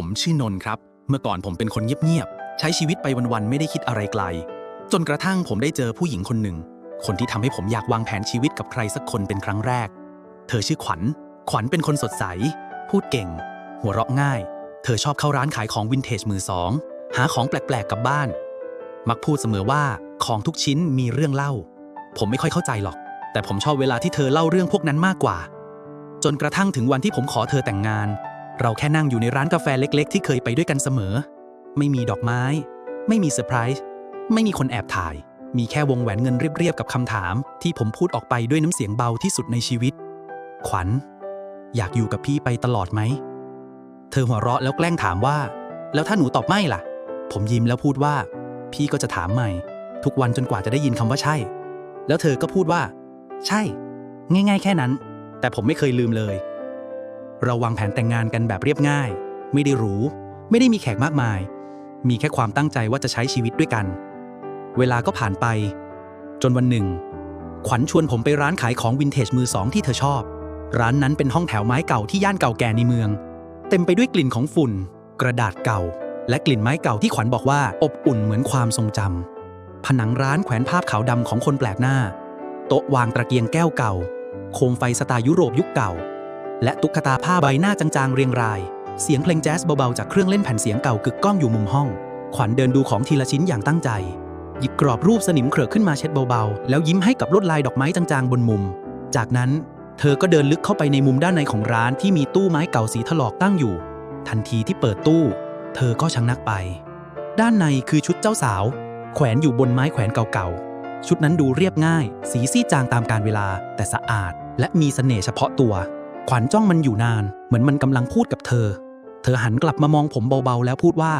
ผมชื่อนนท์ครับ เมื่อก่อนผมเป็นคนเงียบๆ ใช้ชีวิตไปวันๆ ไม่ได้คิดอะไรไกล จนกระทั่งผมได้เจอผู้หญิงคนหนึ่ง คนที่ทำให้ผมอยากวางแผนชีวิตกับใครสักคนเป็นครั้งแรก เธอชื่อขวัญ ขวัญเป็นคนสดใส พูดเก่ง หัวเราะง่าย เธอชอบเข้าร้านขายของวินเทจมือสอง หาของแปลกๆกลับบ้าน มักพูดเสมอว่าของทุกชิ้นมีเรื่องเล่า ผมไม่ค่อยเข้าใจหรอก แต่ผมชอบเวลาที่เธอเล่าเรื่องพวกนั้นมากกว่า จนกระทั่งถึงวันที่ผมขอเธอแต่งงาน เราแค่นั่งอยู่ในร้านกาแฟเล็ก ๆ ที่เคยไปด้วยกันเสมอ ไม่มีดอกไม้ ไม่มีเซอร์ไพรส์ ไม่มีคนแอบถ่าย มีแค่วงแหวนเงินเรียบๆกับคำถาม ที่ผมพูดออกไปด้วยน้ำเสียงเบาที่สุดในชีวิต ขวัญ อยากอยู่กับพี่ไปตลอดไหม เธอหัวเราะแล้วแกล้งถามว่า แล้วถ้าหนูตอบไม่ล่ะ ผมยิ้มแล้วพูดว่า พี่ก็จะถามใหม่ ทุกวันจนกว่าจะได้ยินคำว่าใช่ แล้วเธอก็พูดว่า ใช่ ง่าย ๆ แค่นั้น แต่ผมไม่เคยลืมเลย เราวางแผนแต่งงานกันแบบเรียบง่าย ไม่ได้หรู ไม่ได้มีแขกมากมาย มีแค่ความตั้งใจว่าจะใช้ชีวิตด้วยกัน เวลาก็ผ่านไป จนวันหนึ่ง ขวัญชวนผมไปร้านขายของวินเทจมือสองที่เธอชอบ ร้านนั้นเป็นห้องแถวไม้เก่าที่ย่านเก่าแก่ในเมือง เต็มไปด้วยกลิ่นของฝุ่น กระดาษเก่า และกลิ่นไม้เก่าที่ขวัญบอกว่าอบอุ่นเหมือนความทรงจำผนังร้านแขวนภาพขาวดำของคนแปลกหน้า โต๊ะวางตะเกียงแก้วเก่า โคมไฟสไตล์ยุโรปยุคเก่า และตุ๊กตาผ้าใบหน้าจางๆ เรียงราย เสียงเพลงแจ๊สเบาๆจากเครื่องเล่นแผ่นเสียงเก่ากึกก้องอยู่มุมห้อง ขวัญเดินดูของทีละชิ้นอย่างตั้งใจ หยิบกรอบรูปสนิมเครอะขึ้นมาเช็ดเบาๆ แล้วยิ้มให้กับลวดลายดอกไม้จางๆ บนมุม จากนั้น เธอก็เดินลึกเข้าไปในมุมด้านในของร้านที่มีตู้ไม้เก่าสีถลอกตั้งอยู่ ทันทีที่เปิดตู้ เธอก็ชะงักไป ด้านในคือชุดเจ้าสาว แขวนอยู่บนไม้แขวนเก่าๆชุดนั้นดูเรียบง่าย สีซีจางตามกาลเวลา แต่สะอาด และมีเสน่ห์เฉพาะตัว ขวัญจ้องมันอยู่นาน เหมือนมันกำลังพูดกับเธอ เธอหันกลับมามองผมเบาๆ แล้วพูดว่า